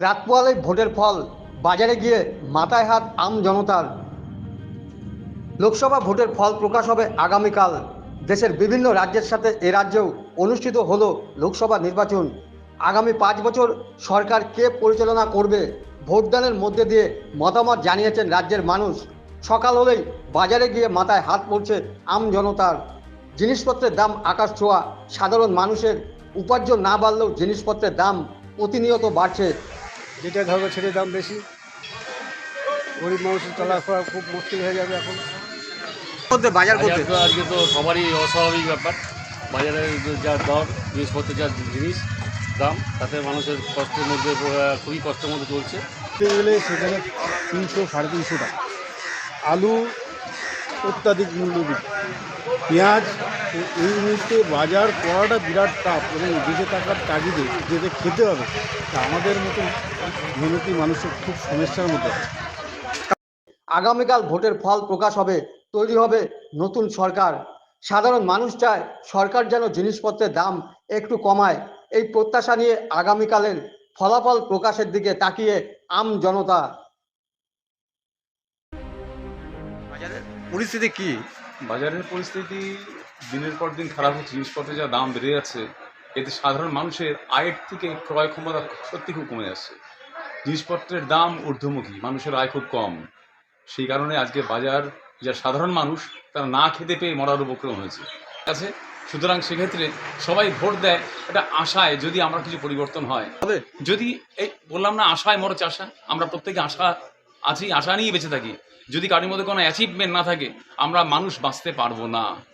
রাত পোয়ালে ভোটের ফল, বাজারে গিয়ে মাথায় হাত আম জনতার। লোকসভা ভোটের ফল প্রকাশ হবে আগামীকাল। দেশের বিভিন্ন রাজ্যের সাথে এ রাজ্যেও অনুষ্ঠিত হলো লোকসভা নির্বাচন। আগামী পাঁচ বছর সরকার কে পরিচালনা করবে? ভোটদানের মধ্যে দিয়ে মতামত জানিয়েছেন রাজ্যের মানুষ। সকাল হলেই বাজারে গিয়ে মাথায় হাত পড়ছে আম জনতার। জিনিসপত্রের দাম আকাশ ছোঁয়া। সাধারণ মানুষের উপার্জন না বাড়লেও জিনিসপত্রের দাম প্রতিনিয়ত বাড়ছে। যেটা ধরবে সেটার দাম বেশি গরিব মানুষের চলাফেরা খুব মুশকিল হয়ে যাবে এখন। মধ্যে বাজার করতে? আজকে তো সবারই অস্বাভাবিক ব্যাপার। বাজারে যা দর জিনিসপত্রের যা জিনিস দাম তাতে মানুষের কষ্টের মধ্যে খুবই কষ্টের মধ্যে চলছে। সেখানে তিনশো সাড়ে তিনশো টাকা। আলু অত্যাধিক মূল্য বৃদ্ধি পেঁয়াজ এই মুহূর্তে বাজার করাটা বিরাট টাফ এবং বেঁচে থাকার তাগিদে যেটা খেতে হবে তা আমাদের মতন মেহনতি মানুষের খুব সমস্যার মধ্যে আছে। আগামীকাল ভোটের ফল প্রকাশ হবে তৈরি হবে নতুন সরকার। সাধারণ মানুষ চায় সরকার যেন জিনিসপত্রের দাম একটু কমায়। এই প্রত্যাশা নিয়ে আগামীকালের ফলাফল প্রকাশের দিকে তাকিয়ে আম জনতা। পরিস্থিতি কি? বাজারের পরিস্থিতি দিনের পর দিন খারাপ হচ্ছে জিনিসপত্রের যা দাম বেড়ে যাচ্ছে এতে সাধারণ মানুষের আয়ের থেকে ক্রয় ক্ষমতা সত্যি খুব কমে যাচ্ছে। জিনিসপত্রের দাম ঊর্ধ্বমুখী মানুষের আয় খুব কম। সেই কারণে আজকে বাজার যা সাধারণ মানুষ তারা না খেতে পেয়ে মরার উপক্রম হয়েছে। আছে? সুতরাং সেক্ষেত্রে সবাই ভোট দেয় এটা আশায় যদি আমরা কিছু পরিবর্তন হয়। যদি এই বললাম না আশায় মরচ আশা আমরা প্রত্যেকে আশা আছি, আশা নিয়ে বেঁচে থাকি। যদি কারোর মধ্যে কোনো অ্যাচিভমেন্ট না থাকে, আমরা মানুষ বাঁচতে পারব না।